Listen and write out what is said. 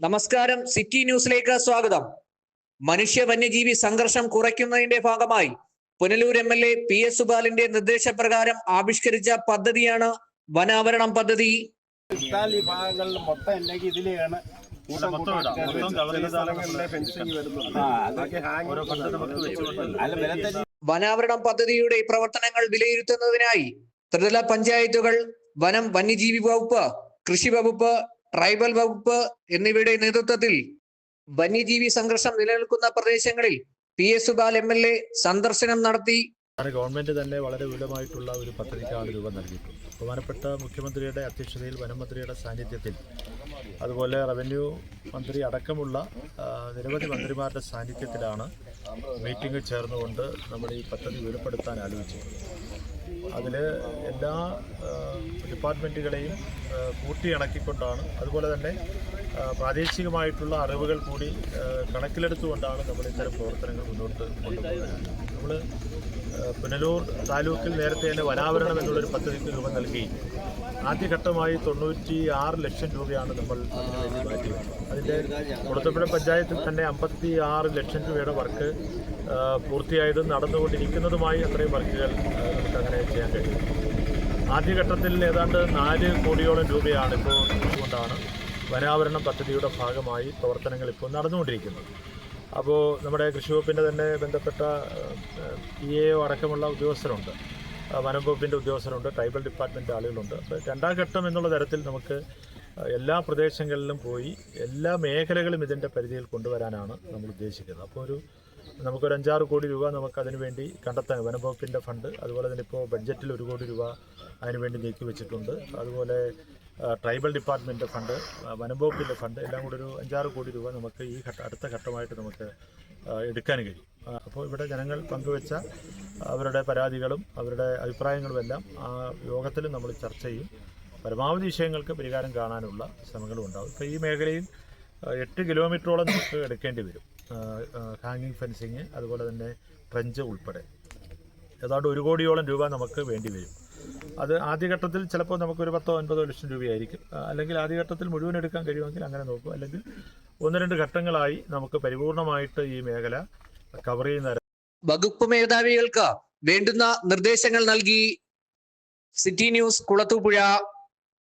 നമസ്കാരം. സിറ്റി ന്യൂസിലേക്ക് സ്വാഗതം. മനുഷ്യ വന്യജീവി സംഘർഷം കുറയ്ക്കുന്നതിന്റെ ഭാഗമായി Punalur M L A P S സുബാലിന്റെ നിർദ്ദേശപ്രകാരം ആവിഷ്കരിച്ച പദ്ധതിയാണ് വനാവരണം പദ്ധതി. ഭാഗങ്ങളിൽ മൊത്തം അല്ലെങ്കിൽ ഇതിലെയാണ് വനാവരണം പദ്ധതിയുടെ പ്രവർത്തനങ്ങൾ വിലയിരുത്തുന്നതിനായി ത്രിതല പഞ്ചായത്തുകൾ വനം വന്യജീവി വകുപ്പ് കൃഷി വകുപ്പ് ട്രൈബൽ വകുപ്പ് എന്നിവയുടെ നേതൃത്വത്തിൽ വന്യജീവി സംഘർഷം നിലനിൽക്കുന്ന പ്രദേശങ്ങളിൽ P S Subal M L A സന്ദർശനം നടത്തി. ഗവൺമെന്റ് തന്നെ വളരെ വിപുലമായിട്ടുള്ള ഒരു പദ്ധതിക്കാണ് രൂപം നൽകിയിട്ടുള്ളത് ബഹുമാനപ്പെട്ട മുഖ്യമന്ത്രിയുടെ അധ്യക്ഷതയിൽ വനമന്ത്രിയുടെ സാന്നിധ്യത്തിൽ അതുപോലെ റവന്യൂ മന്ത്രി അടക്കമുള്ള നിരവധി മന്ത്രിമാരുടെ സാന്നിധ്യത്തിലാണ് മീറ്റിംഗിൽ ചേർന്നുകൊണ്ട് നമ്മൾ ഈ പദ്ധതി വിപുലപ്പെടുത്താൻ ആലോചിച്ചത്. അതിൽ എല്ലാ ഡിപ്പാർട്ട്മെന്റുകളെയും കൂട്ടിയിണക്കിക്കൊണ്ടാണ് അതുപോലെ തന്നെ പ്രാദേശികമായിട്ടുള്ള അറിവുകൾ കൂടി കണക്കിലെടുത്തുകൊണ്ടാണ് നമ്മൾ ഇത്തരം പ്രവർത്തനങ്ങൾ മുന്നോട്ട് കൊണ്ടുപോകുന്നത്. നമ്മൾ പുനലൂർ താലൂക്കിൽ നേരത്തെ തന്നെ വനാവരണം എന്നുള്ളൊരു പദ്ധതിക്ക് രൂപം നൽകി. ആദ്യഘട്ടമായി തൊണ്ണൂറ്റി ആറ് ലക്ഷം രൂപയാണ് നമ്മൾ മാറ്റിയത് അതിന്റെ കൊടുത്തപ്പുഴ പഞ്ചായത്തിൽ തന്നെ അമ്പത്തി ആറ് ലക്ഷം രൂപയുടെ വർക്ക് പൂർത്തിയായതും നടന്നുകൊണ്ടിരിക്കുന്നതുമായി അത്രയും വർക്കുകൾ നമുക്ക് അങ്ങനെ ചെയ്യാൻ കഴിയും. ആദ്യഘട്ടത്തിൽ ഏതാണ്ട് നാല് കോടിയോളം രൂപയാണ് ഇപ്പോൾ കൊണ്ടാണ് വനാവരണം പദ്ധതിയുടെ ഭാഗമായി പ്രവർത്തനങ്ങൾ ഇപ്പോൾ നടന്നുകൊണ്ടിരിക്കുന്നത്. അപ്പോൾ നമ്മുടെ കൃഷി വകുപ്പിന്റെ തന്നെ ബന്ധപ്പെട്ട പി എ അടക്കമുള്ള ഉദ്യോഗസ്ഥരുണ്ട്. വനം വകുപ്പിന്റെ ഉദ്യോഗസ്ഥരുണ്ട് ട്രൈബൽ ഡിപ്പാർട്ട്മെന്റ് ആളുകളുണ്ട്. അപ്പോൾ രണ്ടാം ഘട്ടം എന്നുള്ള തരത്തിൽ നമുക്ക് എല്ലാ പ്രദേശങ്ങളിലും പോയി എല്ലാ മേഖലകളും ഇതിന്റെ പരിധിയിൽ കൊണ്ടുവരാനാണ് നമ്മൾ ഉദ്ദേശിക്കുന്നത്. അപ്പോൾ ഒരു നമുക്കൊരു അഞ്ചാറ് കോടി രൂപ നമുക്ക് അതിനു വേണ്ടി കണ്ടെത്താൻ വനംവകുപ്പിന്റെ ഫണ്ട് അതുപോലെ തന്നെ ഇപ്പോൾ ബഡ്ജറ്റിൽ ഒരു കോടി രൂപ അതിനുവേണ്ടി നീക്കി വെച്ചിട്ടുണ്ട്. അതുപോലെ ട്രൈബൽ ഡിപ്പാർട്ട്മെന്റ് ഫണ്ട് വനംവകുപ്പിന്റെ ഫണ്ട് എല്ലാം കൂടി ഒരു അഞ്ചാറ് കോടി രൂപ നമുക്ക് ഈ ഘട്ട അടുത്ത ഘട്ടമായിട്ട് നമുക്ക് എടുക്കാൻ കഴിയും. അപ്പോൾ ഇവിടെ ജനങ്ങൾ പങ്കുവെച്ച അവരുടെ പരാതികളും അവരുടെ അഭിപ്രായങ്ങളും എല്ലാം ആ യോഗത്തിൽ നമ്മൾ ചർച്ച ചെയ്യും. പരമാവധി വിഷയങ്ങൾക്ക് പരിഹാരം കാണാനുള്ള ശ്രമങ്ങളും ഉണ്ടാവും. ഇപ്പോൾ ഈ മേഖലയിൽ എട്ട് കിലോമീറ്ററോളം നമുക്ക് എടുക്കേണ്ടി വരും. ഹാങ്ങിങ് ഫെൻസിങ് അതുപോലെ തന്നെ ട്രെഞ്ച് ഉൾപ്പെടെ. ഏതാണ്ട് ഒരു കോടിയോളം രൂപ നമുക്ക് വേണ്ടി വരും. അത് ആദ്യഘട്ടത്തിൽ ചിലപ്പോൾ നമുക്കൊരു പത്തോ അൻപതോ ലക്ഷം രൂപയായിരിക്കും. അല്ലെങ്കിൽ ആദ്യഘട്ടത്തിൽ മുഴുവൻ എടുക്കാൻ കഴിയുമെങ്കിൽ അങ്ങനെ നോക്കും. അല്ലെങ്കിൽ ഒന്ന് രണ്ട് ഘട്ടങ്ങളായി നമുക്ക് പരിപൂർണമായിട്ട് ഈ മേഖല കവർ ചെയ്യുന്ന വകുപ്പ് മേധാവികൾക്ക് വേണ്ടുന്ന നിർദ്ദേശങ്ങൾ നൽകി. City news Kulathupuzha.